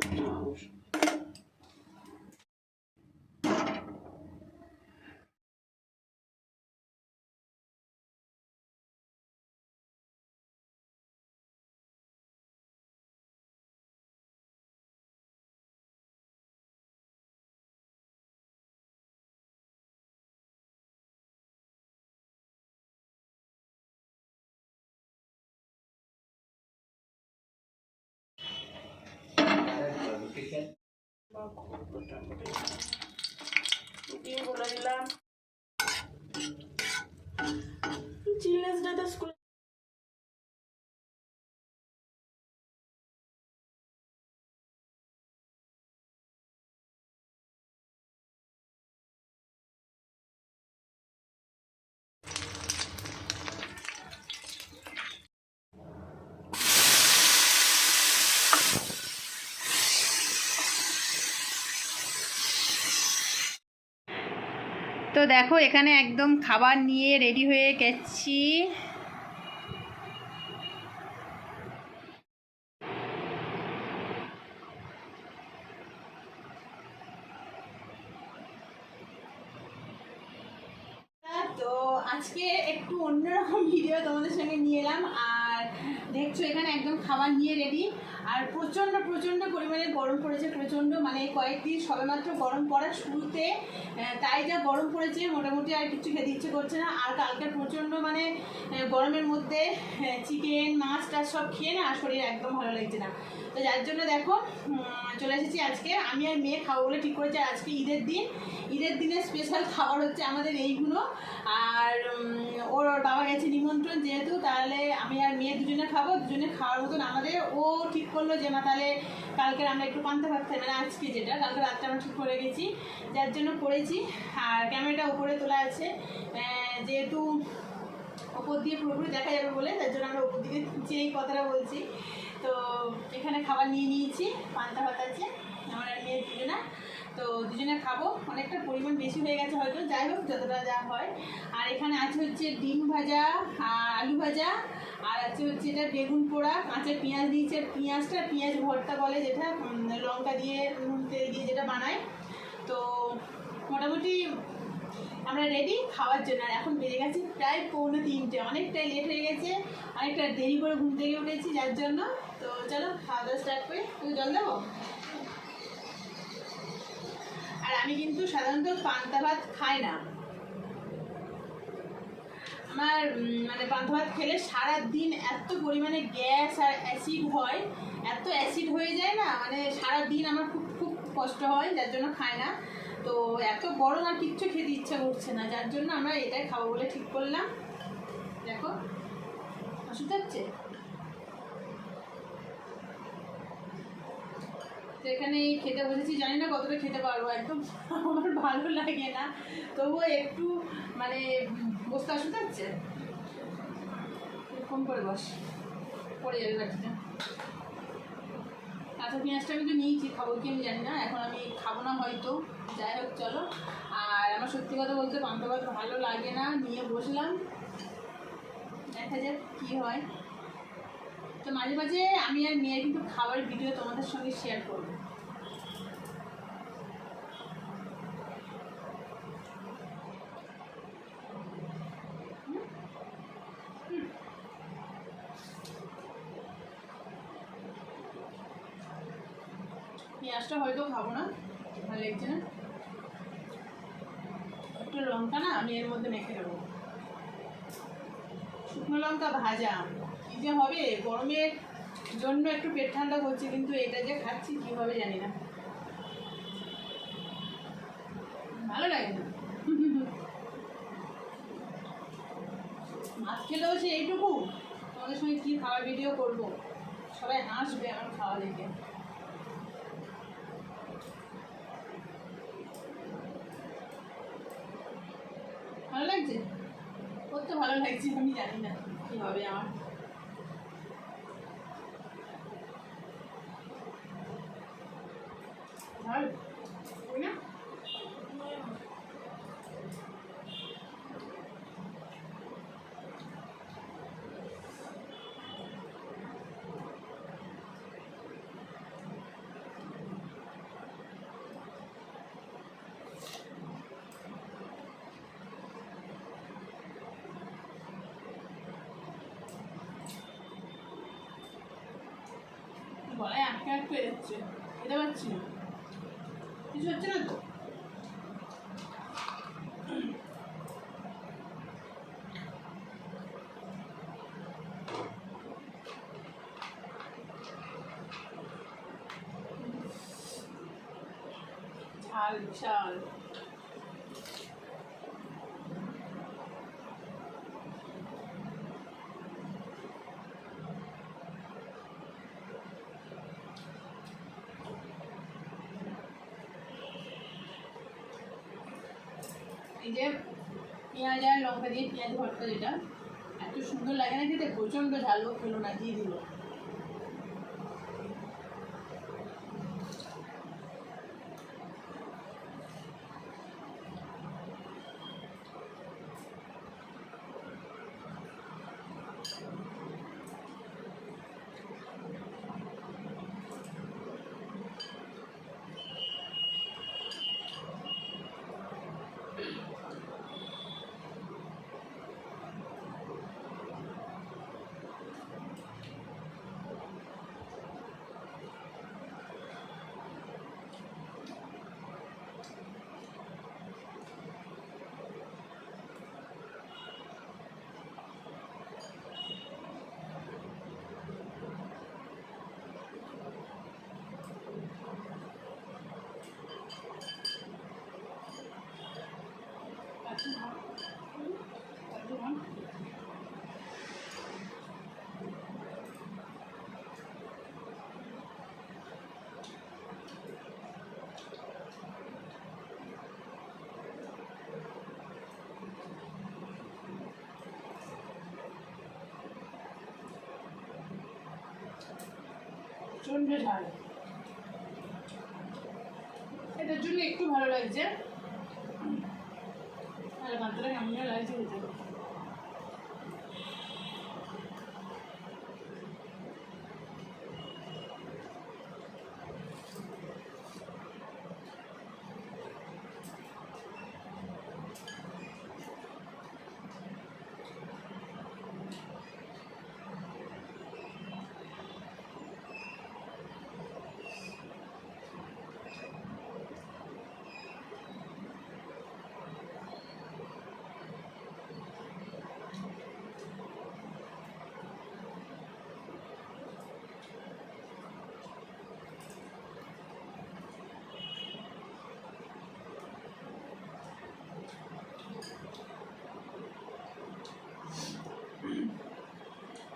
Deus. বলে দিলাম। Children's day স্কুলে তো দেখো, এখানে একদম খাবার নিয়ে রেডি হয়ে গেছি। আজকে একটু অন্যরকম ভিডিও তোমাদের সঙ্গে নিয়ে এলাম। আর দেখছ, এখানে একদম খাবার নিয়ে রেডি আর প্রচণ্ড প্রচণ্ড পরিমাণে গরম পড়েছে, প্রচণ্ড মানে কয়েকদিন সবেমাত্র গরম পড়ার শুরুতে তাই যা গরম পড়েছে মোটামুটি আর কিছু খেতে ইচ্ছে করছে না। আর কালকে প্রচণ্ড মানে গরমের মধ্যে চিকেন মাছ টাছ সব খেয়ে না শরীর একদম ভালো লাগছে না। তো যার জন্য দেখো চলে এসেছি আজকে। আমি আর মেয়ে খাব বলে ঠিক করেছি আজকে ঈদের দিন। ঈদের দিনে স্পেশাল খাবার হচ্ছে আমাদের এইগুলো। আর ওর ওর বাবা গেছে নিমন্ত্রণ যেহেতু, তাহলে আমি আর মেয়ে দুজনে খাব। দুজনে খাওয়ার মতন আমাদের। ও ঠিক করল যে না তাহলে কালকে আমরা একটু পান্তা ভাত খাই। মানে আজকে যেটা, কালকে রাত্রে আমরা ঠিক করে গেছি। যার জন্য করেছি। আর ক্যামেরাটা উপরে তোলা আছে। যেহেতু ওপর দিয়ে পুরোপুরি দেখা যাবে বলে, তার জন্য আমরা ওপর দিকে চেয়েই কথাটা বলছি। তো এখানে খাবার নিয়ে নিয়েছি, পান্তা ভাত আছে, আমার আর মেয়ে দুজনা। তো দুজনে খাব, অনেকটা পরিমাণ বেশি হয়ে গেছে হয়তো, যাই হোক, যতটা যা হয়। আর এখানে আছে হচ্ছে ডিম ভাজা, আর আলু ভাজা, আর আছে হচ্ছে এটা বেগুন পোড়া, কাঁচা পেঁয়াজ দিয়েছে। পেঁয়াজটা, পেঁয়াজ ভর্তা বলে যেটা লঙ্কা দিয়ে, নুন, তেল দিয়ে যেটা বানায়। তো মোটামুটি আমরা রেডি খাওয়ার জন্য। আর এখন বেজে গেছে প্রায় পৌনে তিনটে। অনেকটাই লেট হয়ে গেছে। অনেকটা দেরি করে ঘুম থেকে উঠেছি, যার জন্য। তো চলো, খাওয়া দাওয়া স্টার্ট করি। তুমি জল দেবো? আর আমি কিন্তু সাধারণত পান্তা ভাত খাই না। আমার মানে পান্তা ভাত খেলে সারা দিন এত পরিমাণে গ্যাস আর অ্যাসিড হয়। এত অ্যাসিড হয়ে যায় না মানে সারা দিন আমার খুব খুব কষ্ট হয়, যার জন্য খাই না। তো এত গরম আর কিচ্ছু খেতে ইচ্ছা করছে না, যার জন্য আমরা এটাই খাব বলে ঠিক করলাম। দেখো ওষুধ হচ্ছে তো এখানে খেতে বসেছি, জানি না কতটা খেতে পারব, একদম আমার ভালো লাগে না। তবুও একটু মানে বসতে অসুবিধা হচ্ছে ফোন করে বস, পড়ে যাবে কাঁচা পেঁয়াজটা আমি তো নিয়েছি, খাব কি আমি জানি না, এখন আমি খাব না হয়তো। যাই হোক, চলো। আর আমার সত্যি কথা বলতে পান্তা ভাত ভালো লাগে না, নিয়ে বসলাম। দেখা যাক কী হয়। তো মাঝে মাঝে আমি আর মেয়ের কিন্তু খাবার ভিডিও তোমাদের সঙ্গে শেয়ার করব। পেঁয়াজটা হয়তো খাব না। ভালো লাগছে না। একটু লঙ্কা না, আমি এর মধ্যে মেখে দেবো শুকনো লঙ্কা ভাজা। কী যে হবে? গরমের জন্য একটু পেট ঠান্ডা করছে, কিন্তু এটা যে খাচ্ছি, কী হবে জানি না। ভালো লাগে না। মাছ খেলেও সে এইটুকু। তোমাদের সঙ্গে কী খাওয়ার ভিডিও করব? সবাই হাসবে আমার খাওয়া দেখে ভালো লাগছে করতে ভালো লাগছে আমি জানি না কি হবে আমার ভালো ওই না যাচ্ছে খেতে পারছি কিছু হচ্ছে না তো? ঝাল বিশাল এই যে পেঁয়াজ আর লঙ্কা পেঁয়াজ এত সুন্দর লাগে না খেতে? প্রচণ্ড ঝাল খেলো না দিয়ে দিল? প্রচণ্ড ঝাল। এটার জন্য একটু ভালো লাগছে আর ভাতটা কেমন যেন লাগছে খেতে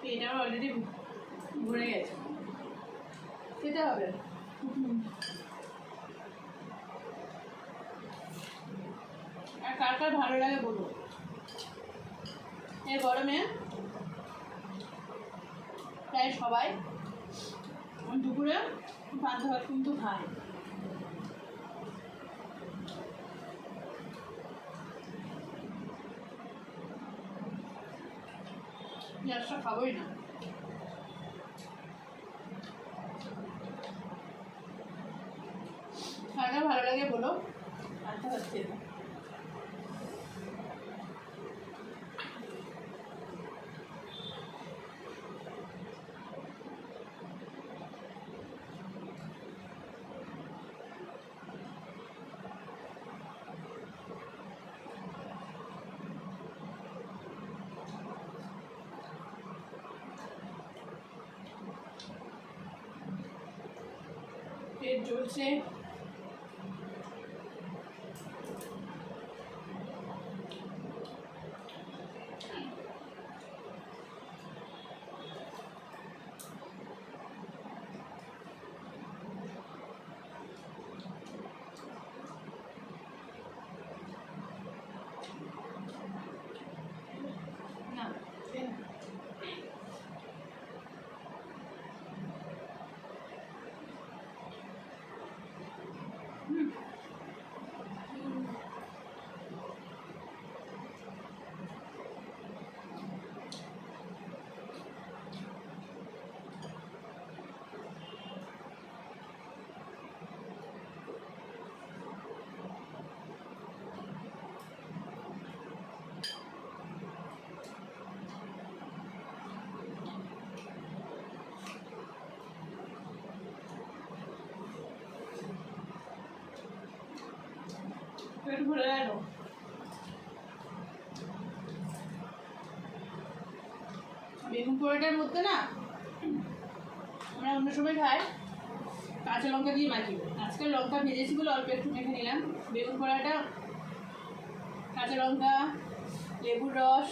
পেট আমার অলরেডি ভরে গেছে। খেতে হবে। আর কার কার ভালো লাগে বলুন এই গরমে প্রায় সবাই। দুপুরে পান্তা ভাত কিন্তু খায় পেঁয়াজটা খাবোই না কার কার ভালো লাগে বলো পান্তা পেট ভরে গেল বেগুন পোড়াটার মধ্যে না, আমরা অন্য সময় খাই, কাঁচা লঙ্কা দিয়ে মাখি। আজকে লঙ্কা ভেজেছি বলে অল্প একটু মেখে নিলাম। বেগুন পোড়াটা, কাঁচা লঙ্কা, লেবুর রস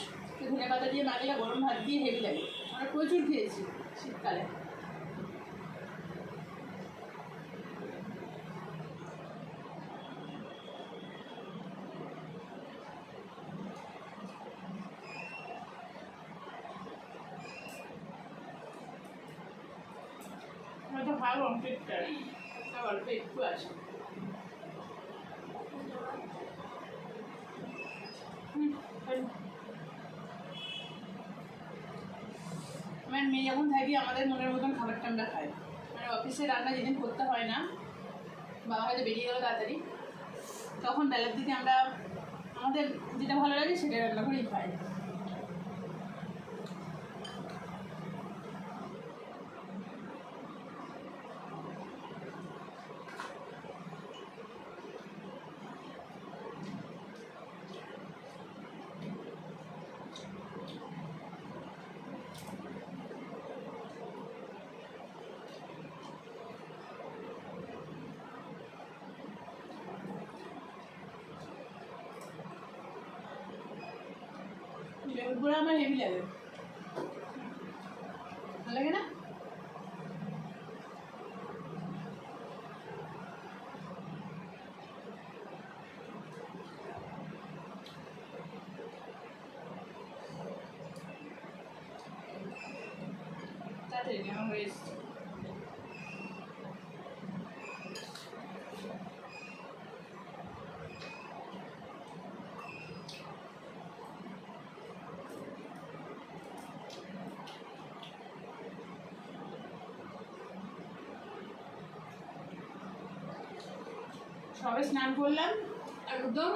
ধনে পাতা দিয়ে মাখলে গরম ভাত দিয়ে হেভি লাগে। আমরা প্রচুর খেয়েছি শীতকালে হয়তো ভালো অঙ্কেরটা অল্প একটু আছে আমার মেয়ে যখন থাকি, আমাদের মনের মতন খাবারটা আমরা খাই। মানে অফিসে রান্না যেদিন করতে হয় না, বাবা হয়তো বেরিয়ে গেলো তাড়াতাড়ি, তখন বেলার দিকে আমরা, আমাদের যেটা ভালো লাগে সেটা রান্না করেই খাই। লেবুর গুঁড়ো আমার হেভি লাগে। ভালো লাগে না? তাড়াতাড়ি আমার হয়ে এসছে। সবে স্নান করলাম, একদম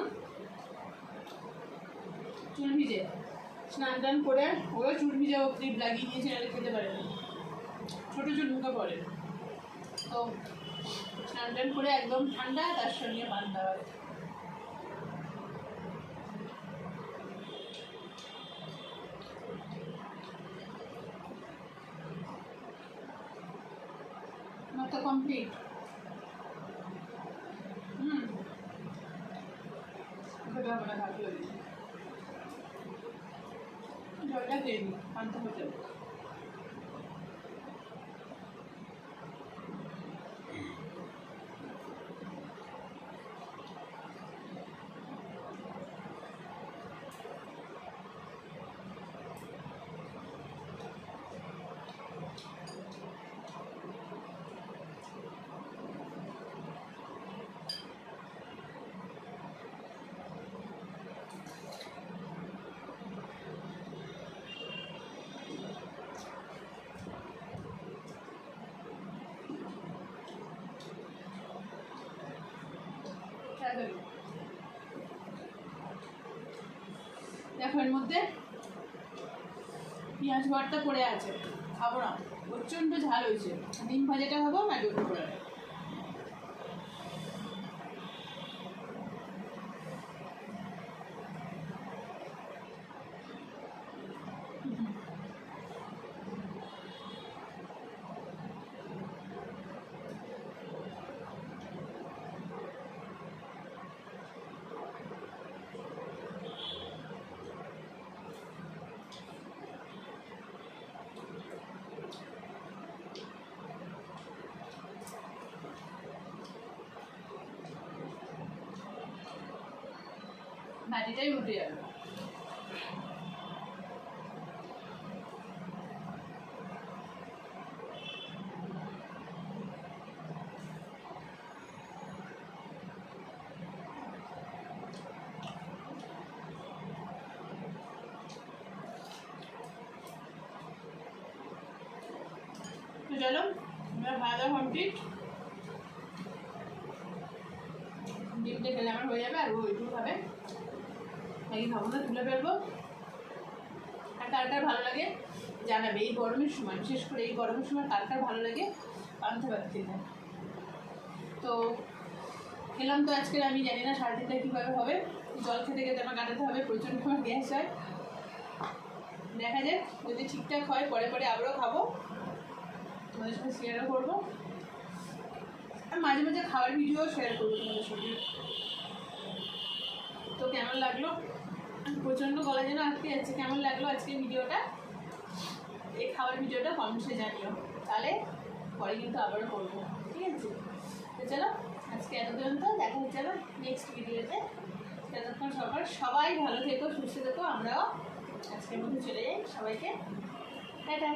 চুল ভিজে। স্নান টান করে ওরা চুল ভিজে ও ক্লিপ লাগিয়ে নিয়েছে আর খেতে পারে না। ছোটো চুল ঢুকে পড়ে। তো স্নান টান করে একদম ঠান্ডা, তার সঙ্গে পান দেওয়া কমপ্লিট হুম খেতে হবে না থাকলে জলটা খেয়ে নি পান্তা হতে হবে তাড়াতাড়ি। দেখো এর মধ্যে পেঁয়াজ ভর্তা পড়ে আছে। খাব না। প্রচণ্ড ঝাল হয়েছে। ডিম ভাজাটা খাব না বেগুন ভাজিটাই উঠে যাবে চলো আমরা ভাজা কমপ্লিট ডিমটা খেলে আমার হয়ে যাবে আর ওইটুকু খাবে ম্যাগি খাব না তুলে ফেলব। আর কার কার ভালো লাগে জানাবে। এই গরমের সময়, বিশেষ করে এই গরমের সময় কার কার ভালো লাগে পান্তা ভাত খেতে তো খেলাম তো আজকে, আমি জানি না সাড়ে তিনটা কীভাবে হবে। জল খেতে খেতে আমার কাটাতে হবে, প্রচণ্ড আমার গ্যাস হয়। দেখা যাক, যদি ঠিকঠাক হয়, পরে পরে আবারও খাব। তোমাদের সঙ্গে শেয়ারও করব। আর মাঝে মাঝে খাওয়ার ভিডিও শেয়ার করব তোমাদের সঙ্গে তো কেমন লাগল? প্রচণ্ড গলা যেন আটকে যাচ্ছে। কেমন লাগল আজকের ভিডিওটা? এই খাওয়ার ভিডিওটা কমেন্টসে জানিও। তাহলে পরে কিন্তু আবারও করব। ঠিক আছে? তো চলো, আজকে এত পর্যন্ত দেখা হচ্ছে আবার নেক্সট ভিডিওতে। ততক্ষণ সবার সবাই ভালো থেকো, সুস্থ থেকো। আমরাও আজকের মধ্যে চলে যাই সবাইকে। টাটা।